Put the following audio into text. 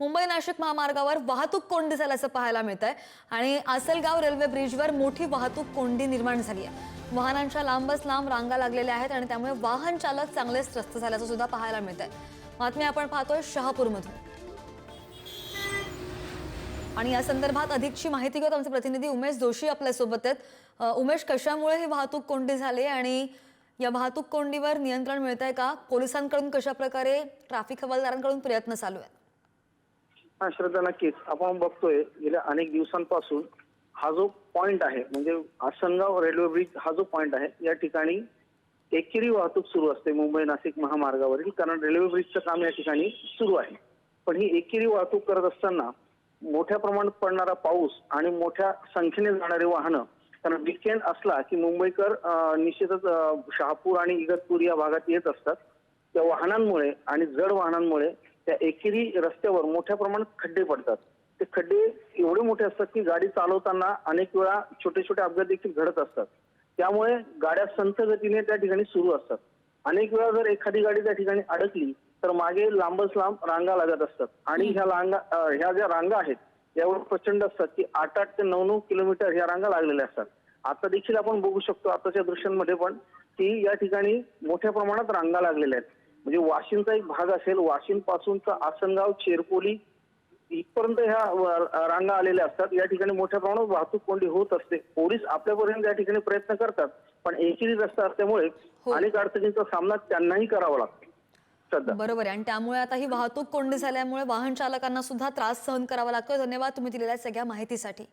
मुंबई नाशिक महामार्गावर वाहतूक कोंडी झाल्याचं पाहायला मिळत आहे आणि आसलगाव रेल्वे ब्रिजवर मोठी वाहतूक कोंडी निर्माण झाली आहे. वाहनांच्या लांबच लांब रांगा लागलेल्या आहेत आणि त्यामुळे वाहन चालक चांगलेच त्रस्त झाल्याचं सुद्धा पाहायला मिळत आहे बातमी आपण पाहतोय शहापूरमधून. आणि या संदर्भात अधिकची माहिती घेत आमचे प्रतिनिधी उमेश जोशी आपल्यासोबत आहेत. उमेश कशामुळे ही वाहतूक कोंडी झाली आणि या वाहतूक कोंडीवर नियंत्रण मिळत आहे का? पोलिसांकडून कशा प्रकारे ट्रॅफिक हवालदारांकडून प्रयत्न चालू आहेत? हा श्रद्धा नक्कीच आपण बघतोय गेल्या अनेक दिवसांपासून हा जो पॉइंट आहे म्हणजे आसनगाव रेल्वे ब्रिज हा जो पॉइंट आहे या ठिकाणी एकेरी वाहतूक सुरू असते मुंबई नाशिक महामार्गावरील. कारण रेल्वे ब्रिजचं काम या ठिकाणी सुरू आहे. पण ही एकेरी वाहतूक करत असताना मोठ्या प्रमाणात पडणारा पाऊस आणि मोठ्या संख्येने जाणारी वाहनं कारण विकेंड असला की मुंबईकर निश्चितच शहापूर आणि इगतपूर या भागात येत असतात. त्या वाहनांमुळे आणि जड वाहनांमुळे त्या एकेरी रस्त्यावर मोठ्या प्रमाणात खड्डे पडतात. ते खड्डे एवढे मोठे असतात की गाडी चालवताना अनेक वेळा छोटे छोटे अपघात देखील घडत असतात. त्यामुळे गाड्या संथ गतीने त्या ठिकाणी सुरू असतात. अनेक वेळा जर एखादी गाडी त्या ठिकाणी अडकली तर मागे लांबच लांब रांगा लागत असतात. आणि ह्या रांगा ह्या ज्या रांगा आहेत यावर प्रचंड असतात की आठ आठ ते नऊ नऊ किलोमीटर ह्या रांगा लागलेल्या असतात. आता देखील आपण बघू शकतो आताच्या दृश्यांमध्ये पण की या ठिकाणी मोठ्या प्रमाणात रांगा लागलेल्या आहेत. म्हणजे वाशिमचा एक भाग असेल वाशिम पासूनचा आसनगाव चेरपोली इथपर्यंत ह्या रांगा आलेल्या असतात. या ठिकाणी मोठ्या प्रमाणात वाहतूक कोंडी होत असते. पोलीस आपल्यापर्यंत या ठिकाणी प्रयत्न करतात पण एकेरी रस्ता असल्यामुळे हो. अनेक अडचणींचा सामना त्यांनाही करावा लागतो. बरोबर आहे. आणि त्यामुळे आता ही वाहतूक कोंडी झाल्यामुळे वाहन चालकांना सुद्धा त्रास सहन करावा लागतोय. धन्यवाद तुम्ही दिलेल्या सगळ्या माहितीसाठी.